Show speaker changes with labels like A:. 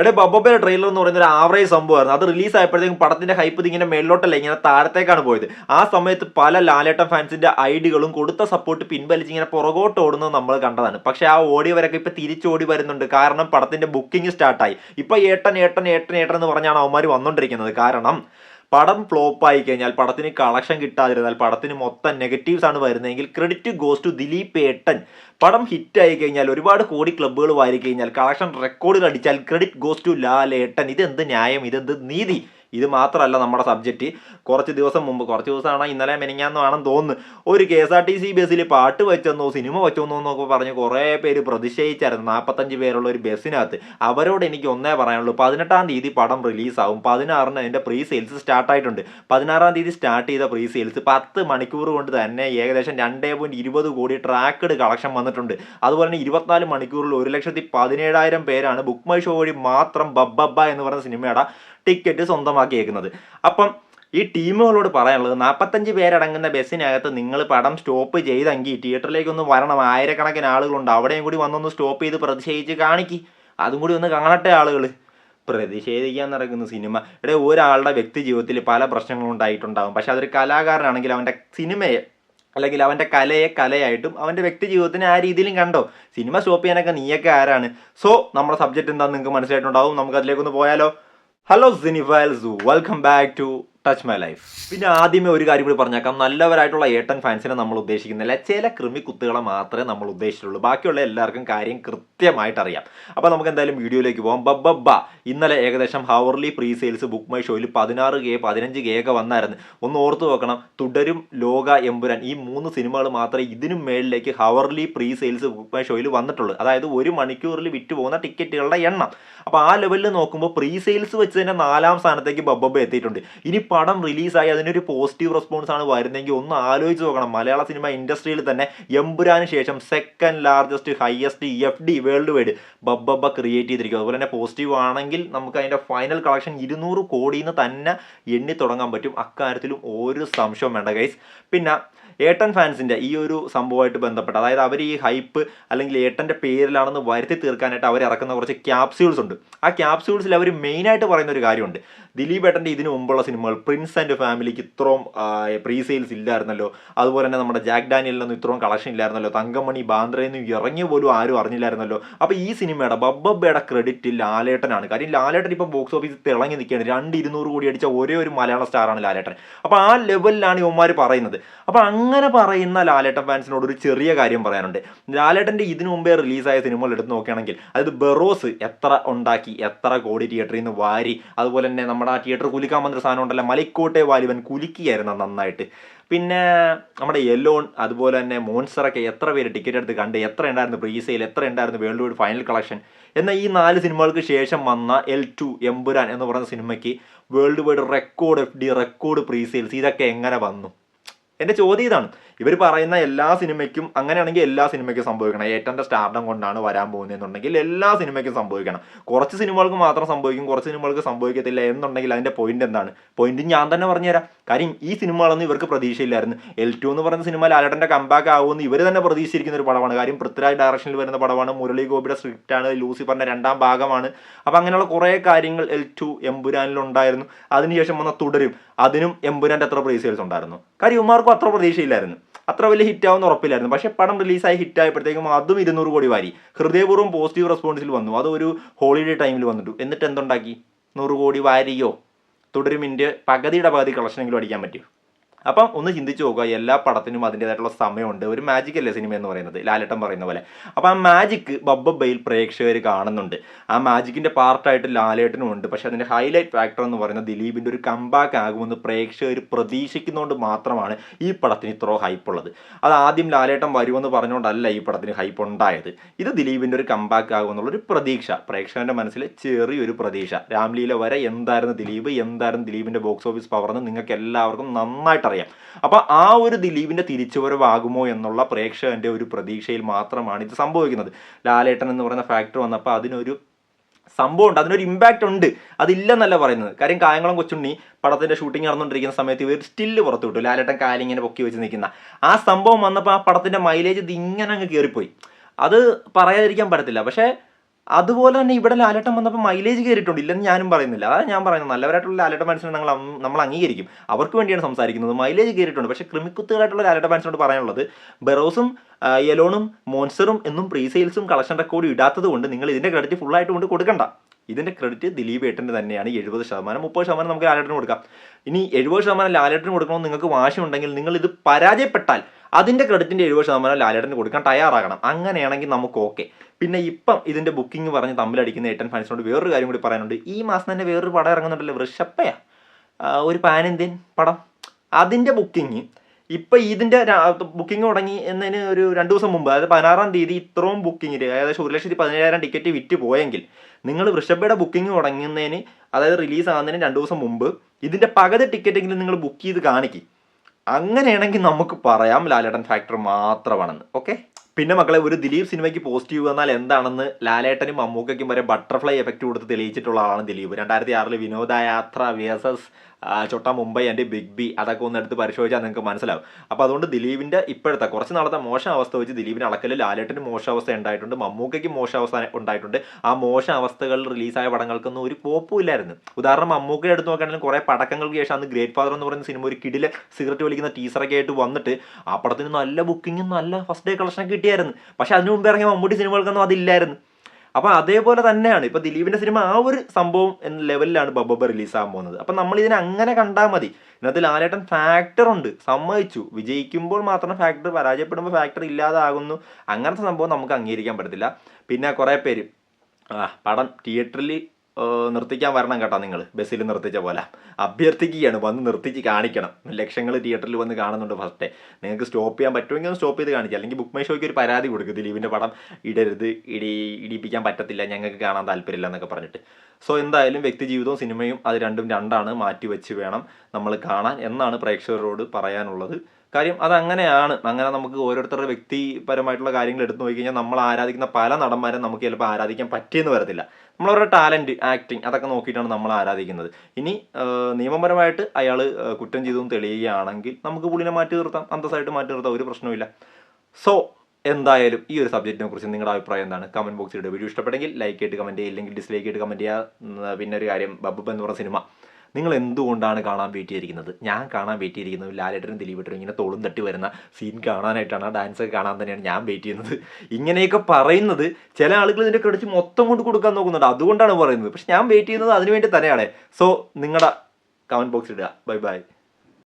A: എടേ ബബ്ബയുടെ ട്രെയിലർ എന്ന് പറയുന്ന ഒരു ആവറേജ് സംഭവമായിരുന്നു. അത് റിലീസ് ആയപ്പോഴത്തേക്കും പടത്തിന്റെ ഹൈപ്പ് ഇങ്ങനെ മേളിലോട്ടല്ല ഇങ്ങനെ താഴത്തേക്കാണ് പോയത്. ആ സമയത്ത് പല ലാലേട്ടൻ ഫാൻസിന്റെ ഐഡികളും കൊടുത്ത സപ്പോർട്ട് പിൻവലിച്ച് ഇങ്ങനെ പുറകോട്ട് ഓടുന്നത് നമ്മൾ കണ്ടതാണ്. പക്ഷെ ആ ഓടിയവരൊക്കെ ഇപ്പൊ തിരിച്ചോടി വരുന്നുണ്ട്. കാരണം പടത്തിന്റെ ബുക്കിംഗ് സ്റ്റാർട്ടായി ഇപ്പൊ ഏട്ടൻ ഏട്ടൻ ഏട്ടൻ ഏട്ടൻ എന്ന് പറഞ്ഞാണ് അവന്മാർ വന്നുകൊണ്ടിരിക്കുന്നത് കാരണം പടം ഫ്ലോപ്പ് ആയി കഴിഞ്ഞാൽ പടത്തിന് കളക്ഷൻ കിട്ടാതിരുന്നാൽ പടത്തിന് മൊത്തം നെഗറ്റീവ്സ് ആണ് വരുന്നതെങ്കിൽ ക്രെഡിറ്റ് ഗോസ് ടു ദിലീപ് ഏട്ടൻ. പടം ഹിറ്റ് ആയി കഴിഞ്ഞാൽ ഒരുപാട് കോടി ക്ലബ്ബുകൾ വാരി കഴിഞ്ഞാൽ കളക്ഷൻ റെക്കോർഡുകൾ അടിച്ചാൽ ക്രെഡിറ്റ് ഗോസ് ടു ലാലേട്ടൻ. ഇതെന്ത് ന്യായം? ഇതെന്ത് നീതി? ഇത് മാത്രമല്ല നമ്മുടെ സബ്ജക്റ്റ്. കുറച്ച് ദിവസം മുമ്പ് കുറച്ച് ദിവസമാണ് ഇന്നലെ മെനിങ്ങാന്ന് വേണം തോന്നുന്നു. ഒരു K S R T C ബസ്സിൽ പാട്ട് വെച്ചെന്നോ സിനിമ വെച്ചെന്നോ എന്നൊക്കെ പറഞ്ഞ് കുറേ പേര് പ്രതിഷേധിച്ചായിരുന്നു. നാൽപ്പത്തഞ്ച് പേരുള്ള ഒരു ബസ്സിനകത്ത്. അവരോട് എനിക്ക് ഒന്നേ പറയാനുള്ളൂ. പതിനെട്ടാം തീയതി പടം റിലീസാവും. പതിനാറിന് അതിന്റെ പ്രീ സെയിൽസ് സ്റ്റാർട്ടായിട്ടുണ്ട് പതിനാറാം തീയതി സ്റ്റാർട്ട് ചെയ്ത പ്രീ സെയിൽസ് പത്ത് മണിക്കൂർ കൊണ്ട് തന്നെ ഏകദേശം രണ്ടേ പോയിന്റ് ഇരുപത് കോടി ട്രാക്കഡ് കളക്ഷൻ വന്നിട്ടുണ്ട്. അതുപോലെ തന്നെ ഇരുപത്തിനാല് മണിക്കൂറിൽ ഒരു ലക്ഷത്തി പതിനേഴായിരം പേരാണ് ബുക്ക് മൈ ഷോ വഴി മാത്രം ബബ്ബബ്ബ എന്ന് പറഞ്ഞ സിനിമയുടെ ടിക്കറ്റ് സ്വന്തമാക്കിയേക്കുന്നത്. അപ്പം ഈ ടീമുകളോട് പറയാനുള്ളത് നാൽപ്പത്തഞ്ച് പേരടങ്ങുന്ന ബസ്സിനകത്ത് നിങ്ങൾ പടം സ്റ്റോപ്പ് ചെയ്തെങ്കിൽ തിയേറ്ററിലേക്കൊന്ന് വരണം. ആയിരക്കണക്കിന് ആളുകളുണ്ട്. അവിടെയും കൂടി വന്നൊന്ന് സ്റ്റോപ്പ് ചെയ്ത് പ്രതിഷേധിച്ച് കാണിക്ക്. അതും കൂടി ഒന്ന് കാണട്ടെ ആളുകൾ പ്രതിഷേധിക്കാൻ നടക്കുന്ന സിനിമ. ഇവിടെ ഒരാളുടെ വ്യക്തി ജീവിതത്തിൽ പല പ്രശ്നങ്ങളും ഉണ്ടായിട്ടുണ്ടാകും പക്ഷെ അതൊരു കലാകാരനാണെങ്കിൽ അവന്റെ സിനിമയെ അല്ലെങ്കിൽ അവന്റെ കലയെ കലയായിട്ടും അവന്റെ വ്യക്തി ജീവിതത്തിനെ ആ രീതിയിലും കണ്ടോ? സിനിമ സ്റ്റോപ്പ് ചെയ്യാനൊക്കെ നീയൊക്കെ ആരാണ്? സോ നമ്മുടെ സബ്ജക്റ്റ് എന്താണെന്ന് നിങ്ങൾക്ക് മനസ്സിലായിട്ടുണ്ടാവും. നമുക്ക് അതിലേക്കൊന്ന് പോയാലോ? Hello cinephiles welcome back to touch my life പിന്നെ ആദ്യമേ ഒരു കാര്യം കൂടി പറഞ്ഞേക്കാം. നല്ലവരായിട്ടുള്ള ഏട്ടൻ ഫാൻസിനെ നമ്മൾ ഉദ്ദേശിക്കുന്നില്ല. ചില കൃമി കുത്തുകളെ മാത്രമേ നമ്മൾ ഉദ്ദേശിച്ചുള്ളൂ. ബാക്കിയുള്ള എല്ലാവർക്കും കാര്യം കൃത്യമായിട്ട് അറിയാം. അപ്പോൾ നമുക്ക് എന്തായാലും വീഡിയോയിലേക്ക് പോകാം ബബ്ബ ഇന്നലെ ഏകദേശം hourly pre sales book my ഷോയിൽ പതിനാറ് കെ പതിനഞ്ച് കെ ഒക്കെ വന്നായിരുന്നു. ഒന്ന് ഓർത്ത് നോക്കണം തുടരും ലോക എമ്പുരാൻ. ഈ മൂന്ന് സിനിമകൾ മാത്രമേ ഇതിനും മേളിലേക്ക് hourly pre sales book my ഷോയിൽ വന്നിട്ടുള്ളൂ. അതായത് ഒരു മണിക്കൂറിൽ വിറ്റ് പോകുന്ന ടിക്കറ്റുകളുടെ എണ്ണം. അപ്പോൾ ആ ലെവലിൽ നോക്കുമ്പോൾ പ്രീ സെയിൽസ് വെച്ച് തന്നെ നാലാം സ്ഥാനത്തേക്ക് ബബ്ബ എത്തിയിട്ടുണ്ട്. ഇനി പടം റിലീസായി അതിനൊരു പോസിറ്റീവ് റെസ്പോൺസ് ആണ് വരുന്നതെങ്കിൽ ഒന്ന് ആലോചിച്ച് നോക്കണം. മലയാള സിനിമ ഇൻഡസ്ട്രിയിൽ തന്നെ എമ്പുരാന് ശേഷം second largest highest F D world wide ബബ്ബ create ചെയ്തിരിക്കും. അതുപോലെ തന്നെ പോസിറ്റീവ് ആണെങ്കിൽ നമുക്ക് അതിന്റെ ഫൈനൽ കളക്ഷൻ ഇരുന്നൂറ് കോടിയിൽ നിന്ന് തന്നെ എണ്ണി തുടങ്ങാൻ പറ്റും. അക്കാര്യത്തിലും ഒരു സംശയവും വേണ്ട ഗൈസ് പിന്നെ ഏട്ടൻ ഫാൻസിന്റെ ഈ ഒരു സംഭവമായിട്ട് ബന്ധപ്പെട്ട് അതായത് അവർ ഈ ഹൈപ്പ് അല്ലെങ്കിൽ ഏട്ടന്റെ പേരിലാണെന്ന് വരുത്തി തീർക്കാനായിട്ട് അവർ ഇറക്കുന്ന കുറച്ച് ക്യാപ്സ്യൂൾസ് ഉണ്ട്. ആ ക്യാപ്സ്യൂൾസിൽ അവർ മെയിനായിട്ട് പറയുന്ന ഒരു കാര്യമുണ്ട്. ദിലീപ് ഏട്ടന്റെ ഇതിനു മുമ്പുള്ള സിനിമകൾ പ്രിൻസ് ആൻഡ് ഫാമിലിക്ക് ഇത്രയും പ്രീ സെയിൽസ് ഇല്ലായിരുന്നല്ലോ. അതുപോലെ തന്നെ നമ്മുടെ ജാക്ക് ഡാനിയലിനൊന്നും ഇത്രയും കളക്ഷൻ ഇല്ലായിരുന്നല്ലോ. തങ്കമണി ബാന്ദ്രയിൽ നിന്ന് ഇറങ്ങി പോലും ആരും അറിഞ്ഞില്ലായിരുന്നല്ലോ. അപ്പോൾ ഈ സിനിമയുടെ ബബ്ബബ്ബയുടെ ക്രെഡിറ്റ് ലാലേട്ടനാണ്. കാര്യം ലാലേട്ടൻ ഇപ്പോൾ ബോക്സ് ഓഫീസിൽ തിളങ്ങി നിൽക്കുകയാണ്. രണ്ട് ഇരുന്നൂറ് കോടി അടിച്ച ഒരേ ഒരു മലയാള സ്റ്റാറാണ് ലാലേട്ടൻ. അപ്പോൾ ആ ലെവലിലാണ് ഇവന്മാർ പറയുന്നത്. അപ്പോൾ അങ്ങനെ പറയുന്ന ലാലേട്ടൻ ഫാൻസിനോട് ഒരു ചെറിയ കാര്യം പറയാനുണ്ട്. ലാലേട്ടന്റെ ഇതിനു മുമ്പേ റിലീസായ സിനിമകൾ എടുത്ത് നോക്കുകയാണെങ്കിൽ അതായത് ബെറോസ് എത്ര ഉണ്ടാക്കി എത്ര കോടി തിയേറ്ററിൽ നിന്ന് വാരി അതുപോലെ തന്നെ നമ്മുടെ ആ തിയേറ്റർ കുലിക്കാൻ വന്നൊരു സാധനം ഉണ്ടല്ലോ മലിക്കോട്ടെ വാലിവൻ കുലുക്കിയായിരുന്നു നന്നായിട്ട്. പിന്നെ നമ്മുടെ യെല്ലോൺ അതുപോലെ തന്നെ മോൺസറൊക്കെ എത്ര പേര് ടിക്കറ്റ് എടുത്ത് കണ്ട് എത്ര ഉണ്ടായിരുന്നു പ്രീസെയിൽ എത്ര ഉണ്ടായിരുന്നു വേൾഡ് വൈഡ് ഫൈനൽ കളക്ഷൻ. എന്നാൽ ഈ നാല് സിനിമകൾക്ക് ശേഷം വന്ന എൽ ടു എമ്പുരാൻ എന്ന് പറയുന്ന സിനിമയ്ക്ക് world wide record F D record presales ഇതൊക്കെ എങ്ങനെ വന്നു? എന്റെ ചോദ്യം ഇതാണ്. ഇവർ പറയുന്ന എല്ലാ സിനിമയ്ക്കും അങ്ങനെയാണെങ്കിൽ എല്ലാ സിനിമയ്ക്കും സംഭവിക്കണം. ഏറ്റന്റെ സ്റ്റാർഡം കൊണ്ടാണ് വരാൻ പോകുന്നതെന്നുണ്ടെങ്കിൽ എല്ലാ സിനിമയ്ക്കും സംഭവിക്കണം. കുറച്ച് സിനിമകൾക്ക് മാത്രം സംഭവിക്കും കുറച്ച് സിനിമകൾക്ക് സംഭവിക്കത്തില്ല എന്നുണ്ടെങ്കിൽ അതിന്റെ പോയിന്റ് എന്താണ്? പോയിന്റ് ഞാൻ തന്നെ പറഞ്ഞുതരാം. കാര്യം ഈ സിനിമകളൊന്നും ഇവർക്ക് പ്രതീക്ഷയില്ലായിരുന്നു. എൽ ടു എന്ന് പറയുന്ന സിനിമ ലാലടന്റെ കമ്പാക്ക് ആകുമെന്ന് ഇവർ തന്നെ പ്രതീക്ഷിച്ചിരിക്കുന്ന ഒരു പടമാണ്. കാര്യം പൃഥ്വിരാജ് ഡയറക്ഷനിൽ വരുന്ന പടമാണ്. മുരളി ഗോപിയുടെ സ്ക്രിപ്റ്റ് ആണ്. ലൂസിഫറിന്റെ രണ്ടാം ഭാഗമാണ്. അപ്പോൾ അങ്ങനെയുള്ള കുറേ കാര്യങ്ങൾ എൽ ടു എമ്പുരാനിലുണ്ടായിരുന്നു അതിനുശേഷം വന്ന തുടരും. അതിനും എമ്പുരാന്റെ അത്ര പ്രീ സെയിൽസ് ഉണ്ടായിരുന്നു. കാര്യം ഇവന്മാർക്കും അത്ര പ്രതീക്ഷയില്ലായിരുന്നു. അത്ര വലിയ ഹിറ്റാവുന്ന ഉറപ്പില്ലായിരുന്നു. പക്ഷേ പടം റിലീസായി ഹിറ്റായപ്പോഴത്തേക്കും അതും ഇരുന്നൂറ് കോടി വാരി. ഹൃദയപൂർവം പോസിറ്റീവ് റെസ്പോൺസിൽ വന്നു. അത് ഒരു ഹോളിഡേ ടൈമിൽ വന്നിട്ടു. എന്നിട്ട് എന്തുണ്ടാക്കി? നൂറ് കോടി വാരിയോ? തുടരും ഇന്റെ പകുതിയുടെ പകുതി കളക്ഷനെങ്കിലും അടിക്കാൻ പറ്റുമോ? അപ്പം ഒന്ന് ചിന്തിച്ചു നോക്കുക എല്ലാ പടത്തിനും അതിന്റെതായിട്ടുള്ള സമയമുണ്ട്. ഒരു മാജിക് അല്ലേ സിനിമ എന്ന് പറയുന്നത്? ലാലേട്ടൻ പറയുന്ന പോലെ. അപ്പം ആ മാജിക് ബബ്ബയിൽ പ്രേക്ഷകർ കാണുന്നുണ്ട്. ആ മാജിക്കിന്റെ പാർട്ടായിട്ട് ലാലേട്ടനും ഉണ്ട്. പക്ഷേ അതിന്റെ ഹൈലൈറ്റ് ഫാക്ടർ എന്ന് പറയുന്നത് ദിലീപിന്റെ ഒരു കമ്പാക്ക് ആകുമെന്ന് പ്രേക്ഷകർ പ്രതീക്ഷിക്കുന്നതുകൊണ്ട് മാത്രമാണ് ഈ പടത്തിന് ഇത്ര ഹൈപ്പുള്ളത് അത് ആദ്യം ലാലേട്ടൻ വരുമെന്ന് പറഞ്ഞുകൊണ്ടല്ല ഈ പടത്തിന് ഹൈപ്പ് ഉണ്ടായത്. ഇത് ദിലീപിന്റെ ഒരു കമ്പാക്ക് ആകുമെന്നുള്ളൊരു പ്രതീക്ഷ. പ്രേക്ഷകന്റെ മനസ്സിൽ ചെറിയൊരു പ്രതീക്ഷ. രാംലീല വരെ എന്തായിരുന്നു ദിലീപ്? എന്തായിരുന്നു ദിലീപിന്റെ ബോക്സ് ഓഫീസ് പവർ എന്ന് നിങ്ങൾക്ക് എല്ലാവർക്കും നന്നായിട്ട് അറിയാം അപ്പോൾ ആ ഒരു ദിലീപിന്റെ തിരിച്ചുവരവാകുമോ എന്നുള്ള പ്രേക്ഷകന്റെ ഒരു പ്രതീക്ഷയിൽ മാത്രമാണ് ഇത് സംഭവിക്കുന്നത്. ലാലേട്ടൻ എന്ന് പറയുന്ന ഫാക്ടർ വന്നപ്പോൾ അതിനൊരു സംഭവം ഉണ്ട് അതിനൊരു ഇമ്പാക്റ്റ് ഉണ്ട്. അതില്ലെന്നല്ല പറയുന്നത്. കാര്യം കായംകുളം കൊച്ചുണ്ണി പടത്തിന്റെ ഷൂട്ടിംഗ് നടന്നുകൊണ്ടിരിക്കുന്ന സമയത്ത് ഇവർ സ്റ്റില്ല് പുറത്തു വിട്ടു ലാലേട്ടൻ കാലിങ്ങനെ പൊക്കി വെച്ച് നിൽക്കുന്ന. ആ സംഭവം വന്നപ്പോൾ ആ പടത്തിന്റെ മൈലേജ് ഇത് ഇങ്ങനെ അങ്ങ് കയറിപ്പോയി അത് പറയാതിരിക്കാൻ പറ്റത്തില്ല. പക്ഷേ അതുപോലെ തന്നെ ഇവിടെ ലാലട്ടം വന്നപ്പോൾ മൈലേജ് കയറിയിട്ടുണ്ട് ഇല്ലെന്ന് ഞാനും പറയുന്നില്ല. അതാണ് ഞാൻ പറയുന്നത്. നല്ലവരായിട്ടുള്ള ലാലേട്ടൻ ഫാൻസിനെ ഞങ്ങൾ നമ്മൾ അംഗീകരിക്കും. അവർക്ക് വേണ്ടിയാണ് സംസാരിക്കുന്നത്. മൈലേജ് കയറിയിട്ടുണ്ട് പക്ഷേ ക്രിമിക്കുത്തുകളായിട്ടുള്ള ലാലേട്ടൻ ഫാൻസിനോട് പറയാനുള്ളത് ബെറോസും യെലോണും മോൺസ്റ്ററും എന്നും പ്രീസെയിൽസും കളക്ഷൻ റെക്കോർഡും ഇടാത്തത് കൊണ്ട് നിങ്ങൾ ഇതിന്റെ ക്രെഡിറ്റ് ഫുള്ളായിട്ട് കൊണ്ട് കൊടുക്കണ്ട. ഇതിന്റെ ക്രെഡിറ്റ് ദിലീപ് ഏട്ടന്റെ തന്നെയാണ് എഴുപത് ശതമാനം. മുപ്പത് ശതമാനം നമുക്ക് ലാലേട്ടന് കൊടുക്കാം. ഇനി എഴുപത് ശതമാനം ലാലേട്ടന് കൊടുക്കണമെന്ന് നിങ്ങൾക്ക് വാശിയുണ്ടെങ്കിൽ നിങ്ങൾ ഇത് പരാജയപ്പെട്ടാൽ അതിന്റെ ക്രെഡിറ്റിന്റെ എഴുപത് ശതമാനം ലാലേട്ടന് കൊടുക്കാൻ തയ്യാറാകണം. അങ്ങനെയാണെങ്കിൽ നമുക്ക് ഓക്കെ പിന്നെ ഇപ്പം ഇതിന്റെ ബുക്കിംഗ് പറഞ്ഞ് തമ്മിലടിക്കുന്ന ഏട്ടൻ ഫാൻസിനോട് വേറൊരു കാര്യം കൂടി പറയാനുണ്ട്. ഈ മാസം തന്നെ വേറൊരു പടം ഇറങ്ങുന്നുണ്ടല്ലോ വൃഷപ്പയ. ഒരു പാൻ ഇന്ത്യൻ പടം. അതിന്റെ ബുക്കിംഗ് ഇപ്പം ഇതിന്റെ ബുക്കിംഗ് തുടങ്ങി എന്നതിന് ഒരു രണ്ട് ദിവസം മുമ്പ് അതായത് പതിനാറാം തീയതി ഇത്രയും ബുക്കിങ്ങിൽ ഏകദേശം ഒരു ലക്ഷത്തി പതിനേഴായിരം ടിക്കറ്റ് വിറ്റ് പോയെങ്കിൽ നിങ്ങൾ വൃഷഭയുടെ ബുക്കിംഗ് തുടങ്ങുന്നതിന് അതായത് റിലീസ് ആകുന്നതിന് രണ്ട് ദിവസം മുമ്പ് ഇതിന്റെ പകുതി ടിക്കറ്റെങ്കിലും നിങ്ങൾ ബുക്ക് ചെയ്ത് കാണിക്കും. അങ്ങനെയാണെങ്കിൽ നമുക്ക് പറയാം ലാലേട്ടൻ ഫാക്ടർ മാത്രമാണെന്ന്. ഓക്കെ പിന്നെ മക്കളെ ഒരു ദിലീപ് സിനിമയ്ക്ക് പോസിറ്റീവ് വന്നാൽ എന്താണെന്ന് ലാലേട്ടനും മമ്മൂക്കയ്ക്കും വരെ ബട്ടർഫ്ലൈ എഫക്റ്റ് കൊടുത്ത് തെളിയിച്ചിട്ടുള്ള ആളാണ് ദിലീപ്. രണ്ടായിരത്തി ആറിൽ Vinodayathra versus Chotta Mumbai and big B അതൊക്കെ ഒന്ന് എടുത്ത് പരിശോധിച്ചാൽ നിങ്ങൾക്ക് മനസ്സിലാവും. അപ്പോൾ അതുകൊണ്ട് ദിലീപിന്റെ ഇപ്പോഴത്തെ കുറച്ച് നാളത്തെ മോശം അവസ്ഥ വെച്ച് ദിലീപിന് അളക്കൽ ലാലേട്ടന് മോശം അവസ്ഥ ഉണ്ടായിട്ടുണ്ട് മമ്മൂക്കയ്ക്ക് മോശം അവസ്ഥ ഉണ്ടായിട്ടുണ്ട്. ആ മോശം അവസ്ഥകൾ റിലീസായ പടങ്ങൾക്കൊന്നും ഒരു പോപ്പും ഇല്ലായിരുന്നു. ഉദാഹരണം മമ്മൂക്കയുടെ അടുത്ത് നോക്കുകയാണെങ്കിൽ കുറേ പടക്കങ്ങൾക്ക് ശേഷം അന്ന് ഗ്രേറ്റ് ഫാദർ എന്ന് പറയുന്ന സിനിമ ഒരു കിടിലെ സിഗരറ്റ് വലിക്കുന്ന ടീച്ചറൊക്കെ ആയിട്ട് വന്നിട്ട് ആ പടത്തിന് നല്ല ബുക്കിങ്ങും നല്ല ഫസ്റ്റ് ഡേ കളക്ഷനൊക്കെ കിട്ടിയായിരുന്നു. പക്ഷേ അതിന് മുമ്പ് ഇറങ്ങിയ മമ്മൂട്ടി സിനിമകൾക്കൊന്നും അതില്ലായിരുന്നു. അപ്പൊ അതേപോലെ തന്നെയാണ്. ഇപ്പൊ ദിലീപിന്റെ സിനിമ ആ ഒരു സംഭവം എന്ന ലെവലിലാണ് ബബ്ബ റിലീസ് ആകാൻ പോകുന്നത്. അപ്പൊ നമ്മൾ ഇതിനെ അങ്ങനെ കണ്ടാൽ മതി. ഇതിനകത്ത് ലാലേട്ടൻ ഫാക്ടർ ഉണ്ട്. സമ്മതിച്ചു. വിജയിക്കുമ്പോൾ മാത്രം ഫാക്ടർ പരാജയപ്പെടുമ്പോൾ ഫാക്ടർ ഇല്ലാതാകുന്നു. അങ്ങനത്തെ സംഭവം നമുക്ക് അംഗീകരിക്കാൻ പറ്റത്തില്ല. പിന്നെ കുറെ പേര്. ആ പടം തിയേറ്ററിൽ നിർത്തിക്കാൻ വരണം കേട്ടോ നിങ്ങൾ. ബസ്സിൽ നിർത്തിച്ച പോലെ. അഭ്യർത്ഥിക്കുകയാണ്. വന്ന് നിർത്തിച്ച് കാണിക്കണം. ലക്ഷങ്ങൾ തിയേറ്ററിൽ വന്ന് കാണുന്നുണ്ട് ഫസ്റ്റ്. ഡേ നിങ്ങൾക്ക് സ്റ്റോപ്പ് ചെയ്യാൻ പറ്റുമെങ്കിൽ സ്റ്റോപ്പ് ചെയ്ത് കാണിക്കുക അല്ലെങ്കിൽ ബുക്ക് മൈ ഷോയ്ക്ക് ഒരു പരാതി കൊടുക്കും. ദിലീപിന്റെ പടം ഇടരുത് ഇടി ഇടിപ്പിക്കാൻ പറ്റത്തില്ല. ഞങ്ങൾക്ക് കാണാൻ താല്പര്യമില്ല എന്നൊക്കെ പറഞ്ഞിട്ട്. സോ എന്തായാലും വ്യക്തി ജീവിതവും സിനിമയും അത് രണ്ടും രണ്ടാണ് മാറ്റി വെച്ച് വേണം നമ്മൾ കാണാൻ എന്നാണ് പ്രേക്ഷകരോട് പറയാനുള്ളത്. കാര്യം അതങ്ങനെയാണ്. അങ്ങനെ നമുക്ക് ഓരോരുത്തരുടെ വ്യക്തിപരമായിട്ടുള്ള കാര്യങ്ങൾ എടുത്തു നോക്കി കഴിഞ്ഞാൽ നമ്മൾ ആരാധിക്കുന്ന പല നടന്മാരെ നമുക്ക് ചിലപ്പോൾ ആരാധിക്കാൻ പറ്റിയെന്ന് വരത്തില്ല. നമ്മളവരുടെ ടാലന്റ് ആക്ടിങ് അതൊക്കെ നോക്കിയിട്ടാണ് നമ്മൾ ആരാധിക്കുന്നത്. ഇനി നിയമപരമായിട്ട് അയാൾ കുറ്റം ചെയ്തു തെളിയുകയാണെങ്കിൽ നമുക്ക് പുള്ളിനെ മാറ്റി നിർത്താം അന്തസ്സായിട്ട് മാറ്റി നിർത്താം ഒരു പ്രശ്നവുമില്ല സോ എന്തായാലും ഈ ഒരു സബ്ജക്റ്റിനെ കുറിച്ച് നിങ്ങളുടെ അഭിപ്രായം എന്താണ്? കമന്റ് ബോക്സിൽ വീഡിയോ ഇഷ്ടപ്പെട്ടെങ്കിൽ ലൈക്ക് ആയിട്ട് കമന്റ് ചെയ്യുക ഇല്ലെങ്കിൽ ഡിസ്ലൈക്ക് ആയിട്ട് കമന്റ് ചെയ്യുക. പിന്നെ ഒരു കാര്യം ബബ്ബ എന്ന് പറഞ്ഞ സിനിമ. നിങ്ങൾ എന്തുകൊണ്ടാണ് കാണാൻ വെയിറ്റ് ഞാൻ കാണാൻ വെയിറ്റ് ചെയ്തിരിക്കുന്നത് ലാലേട്ടനും ദിലീപേട്ടനും ഇങ്ങനെ തോളും തട്ടി വരുന്ന സീൻ കാണാനായിട്ടാണ്. ഡാൻസ് ഒക്കെ കാണാൻ തന്നെയാണ് ഞാൻ വെയിറ്റ് ചെയ്യുന്നത്. ഇങ്ങനെയൊക്കെ പറയുന്നത് ചില ആളുകൾ ഇതിന്റെ ക്രെഡിറ്റ് മൊത്തം കൊണ്ട് കൊടുക്കാൻ നോക്കുന്നുണ്ട്. അതുകൊണ്ടാണ് പറയുന്നത്. പക്ഷെ ഞാൻ വെയിറ്റ് ചെയ്യുന്നത് അതിനുവേണ്ടി തന്നെയാണ്. സോ നിങ്ങളുടെ കമന്റ് ബോക്സിൽ ഇടുക. Bye bye